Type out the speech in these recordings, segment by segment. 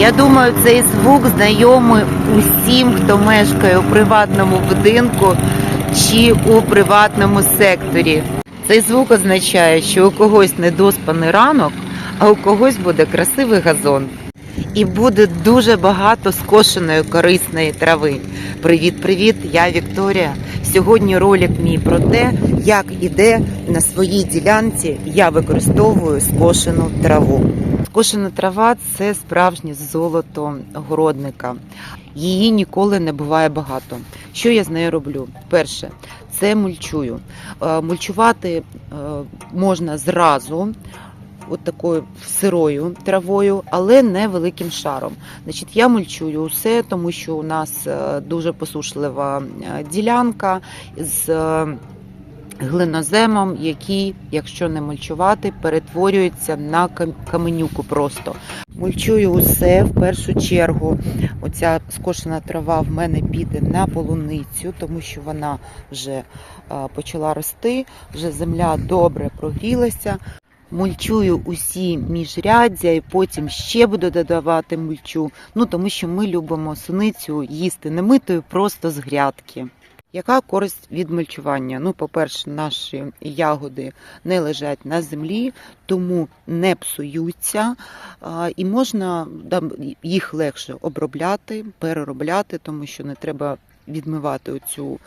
Я думаю, цей звук знайомий усім, хто мешкає у приватному будинку чи у приватному секторі. Цей звук означає, що у когось недоспаний ранок, а у когось буде красивий газон. І буде дуже багато скошеної корисної трави. Привіт, привіт! Я Вікторія. Сьогодні ролик мій про те, як іде на своїй ділянці я використовую скошену траву. Скошена трава це справжнє золото городника. Її ніколи не буває багато. Що я з нею роблю? Перше, це мульчую. Е, Мульчувати е, можна зразу. От такою сирою травою, але не великим шаром. Значить, я мульчую усе, тому що у нас е, дуже посушлива е, ділянка з е, глиноземом, який, якщо не мульчувати, перетворюється на кам- каменюку просто. Мульчую усе в першу чергу. Оця скошена трава в мене піде на полуницю, тому що вона вже почала рости, вже земля добре прогрілася. Мульчую усі міжряддя і потім ще буду додавати мульчу. Ну тому що ми любимо суницю їсти не митою, просто з грядки. Яка користь від мульчування? Ну, по-перше, наші ягоди не лежать на землі, тому не псуються, і можна їх легше обробляти, переробляти, тому що не треба відмивати оцю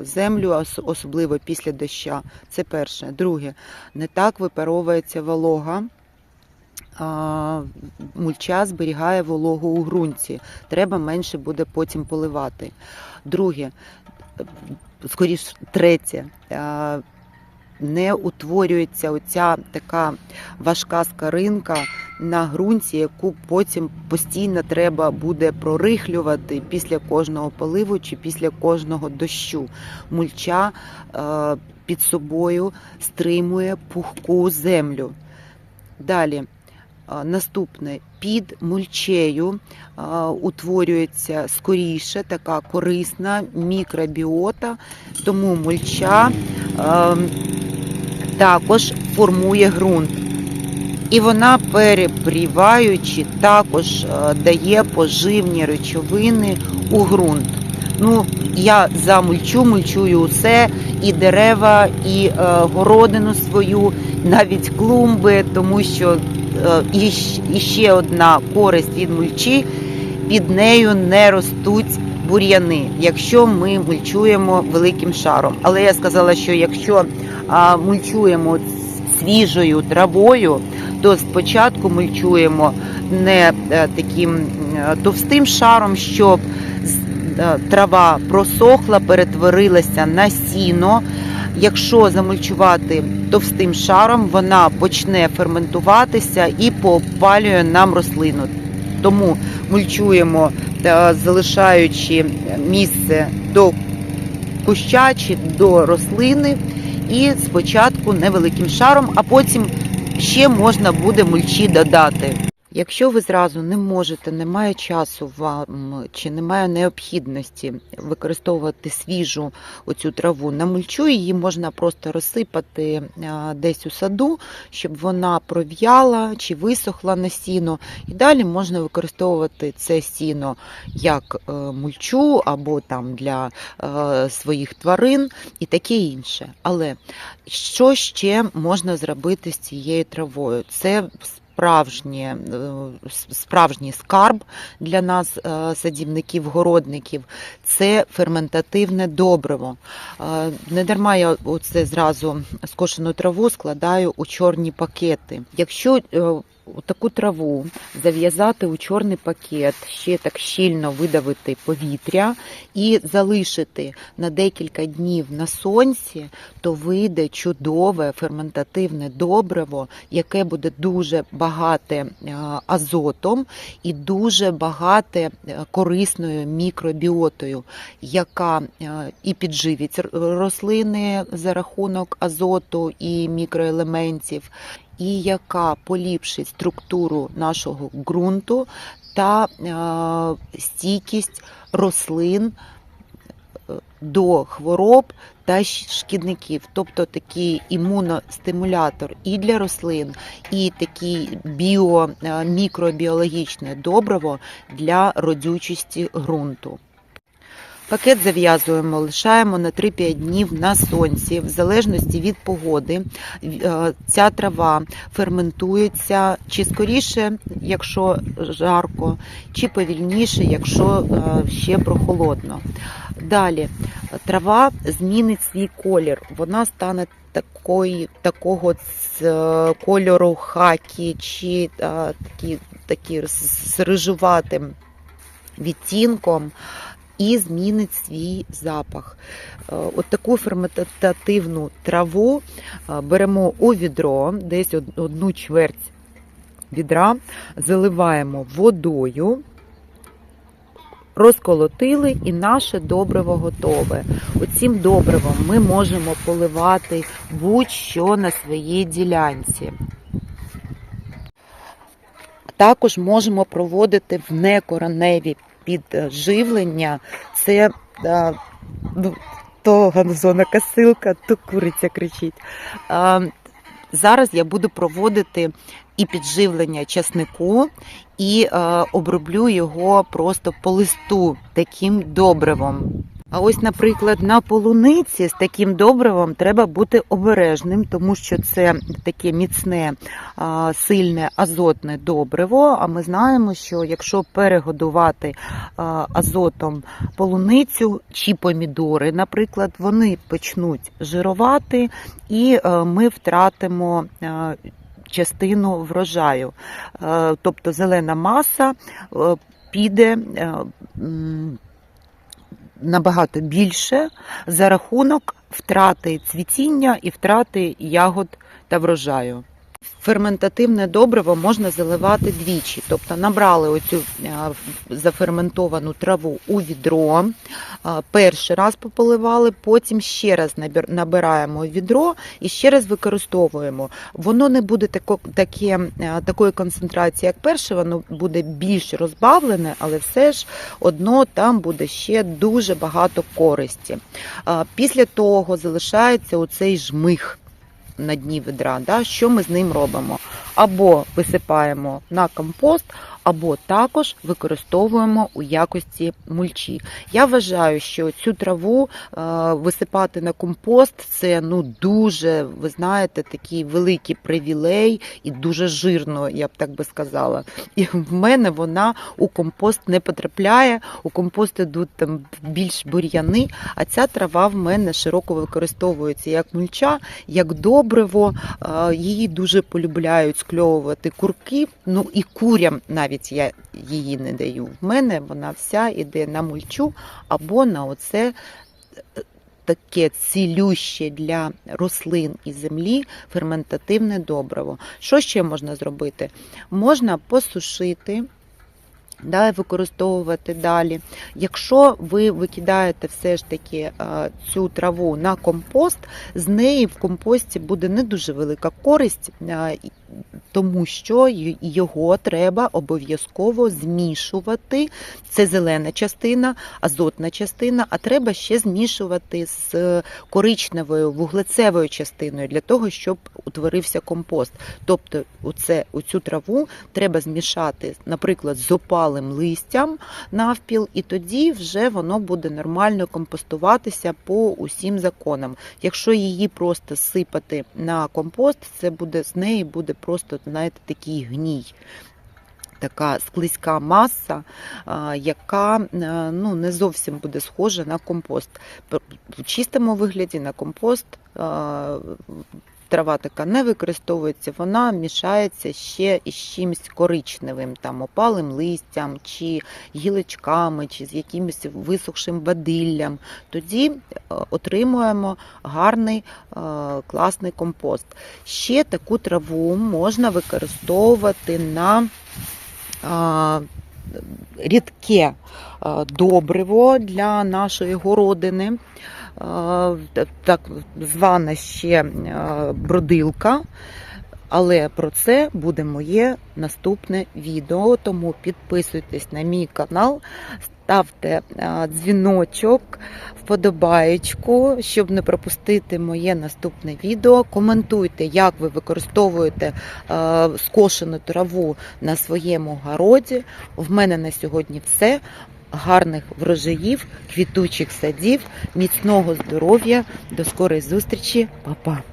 землю, особливо після доща. Це перше. Друге, не так випаровується волога. Мульча зберігає вологу у ґрунті. Треба менше буде потім поливати. Друге, скоріш, третє, не утворюється оця така важка скаринка на ґрунті, яку потім постійно треба буде прорихлювати після кожного поливу чи після кожного дощу. Мульча е, під собою стримує пухку землю. Далі. а, Наступне під мульчею а, утворюється скоріше така корисна мікробіота, тому мульча а, також формує ґрунт. І вона, перепріваючи, також е, дає поживні речовини у ґрунт. Ну, я за мульчу, мульчую усе, і дерева, і е, городину свою, навіть клумби, тому що е, і, ще одна користь від мульчі, під нею не ростуть бур'яни, якщо ми мульчуємо великим шаром. Але я сказала, що якщо а, мульчуємо свіжою травою, то спочатку мульчуємо не е, таким е, товстим шаром, щоб е, трава просохла, перетворилася на сіно. Якщо замульчувати товстим шаром, вона почне ферментуватися і попалює нам рослину. Тому мульчуємо, залишаючи місце до куща чи до рослини, і спочатку невеликим шаром, а потім ще можна буде мульчі додати. Якщо ви зразу не можете, немає часу вам чи немає необхідності використовувати свіжу оцю траву на мульчу, її можна просто розсипати десь у саду, щоб вона пров'яла чи висохла на сіно. І далі можна використовувати це сіно як е, мульчу або там для е, своїх тварин і таке інше. Але що ще можна зробити з цією травою? Це справжнє, е, справжній скарб для нас, е, садівників, городників, це ферментативне добриво. Е, Не дарма я оце зразу скошену траву складаю у чорні пакети. Якщо таку траву зав'язати у чорний пакет, ще так щільно видавити повітря і залишити на декілька днів на сонці, то вийде чудове ферментативне добриво, яке буде дуже багате е, азотом і дуже багате е, корисною мікробіотою, яка е, і підживить рослини за рахунок азоту і мікроелементів, і яка поліпшить структуру нашого ґрунту та е, стійкість рослин е, до хвороб та шкідників, тобто такий імуностимулятор і для рослин, і такий біо, е, добриво для родючості ґрунту. Пакет зав'язуємо, лишаємо на 3-5 днів на сонці, в залежності від погоди. Е, Ця трава ферментується чи скоріше, якщо жарко, чи повільніше, якщо е, ще прохолодно. Далі трава змінить свій колір, вона стане такої, такого е, кольору хакі чи такі, такі з рижуватим відтінком і змінить свій запах. Е, От таку ферментативну траву е, беремо у відро, десь одну чверть відра, заливаємо водою, розколотили і наше добриво готове. Оцім добривом ми можемо поливати будь-що на своїй ділянці. Також можемо проводити в некороневі підживлення. Це а, ну, то ганзона косилка, то куриця кричить. А, зараз я буду проводити і підживлення часнику, і е, оброблю його просто по листу таким добривом. А ось, наприклад, на полуниці з таким добривом треба бути обережним, тому що це таке міцне, сильне азотне добриво. А ми знаємо, що якщо перегодувати азотом полуницю чи помідори, наприклад, вони почнуть жирувати, і е, ми втратимо. е, Частину врожаю, Е, тобто зелена маса піде набагато більше за рахунок втрати цвітіння і втрати ягод та врожаю. Ферментативне добриво можна заливати двічі, тобто набрали оцю е, заферментовану траву у відро, е, перший раз пополивали, потім ще раз набираємо відро і ще раз використовуємо. Воно не буде тако, таке, е, такої концентрації, як перше, воно буде більш розбавлене, але все ж одно там буде ще дуже багато користі. Після того залишається оцей жмих на дні ведра. Да? Що ми з ним робимо? Або висипаємо на компост, або також використовуємо у якості мульчі. Я вважаю, що цю траву е, висипати на компост це ну дуже, ви знаєте, такий великий привілей і дуже жирно, я б так би сказала. І в мене вона у компост не потрапляє. У компост ідуть там більш бур'яни, а ця трава в мене широко використовується як мульча, як добриво. Е, Її дуже полюбляють скльовувати курки. Ну і курям навіть я її не даю. В мене вона вся іде на мульчу або на оце. е, Таке цілюще для рослин і землі ферментативне добриво. Що ще можна зробити? Можна посушити, да, використовувати далі. Якщо ви викидаєте все ж таки е, цю траву на компост, з неї в компості буде не дуже велика користь, е, тому що його треба обов'язково змішувати. Це зелена частина, азотна частина, а треба ще змішувати з коричневою вуглецевою частиною для того, щоб утворився компост. Тобто, оце, оцю траву треба змішати, наприклад, з опалим листям навпіл, і тоді вже воно буде нормально компостуватися по усім законам. Якщо її просто сипати на компост, це буде з неї буде просто, знаєте, такий гній. Така склизька маса, яка е, ну, не зовсім буде схожа на компост. В чистому вигляді на компост трава така не використовується, вона мішається ще із чимось коричневим, там опалим листям, чи гілочками, чи з якимось висохшим бадиллям. Тоді е, отримуємо гарний е, класний компост. Ще таку траву можна використовувати на рідке добриво для нашої городини, так звана ще бродилка. Але про це буде моє наступне відео. Тому підписуйтесь на мій канал, ставте дзвіночок, вподобаєчку, щоб не пропустити моє наступне відео. Коментуйте, як ви використовуєте скошену траву на своєму городі. В мене на сьогодні все. Гарних врожаїв, квітучих садів, міцного здоров'я. До скорої зустрічі, Па-па!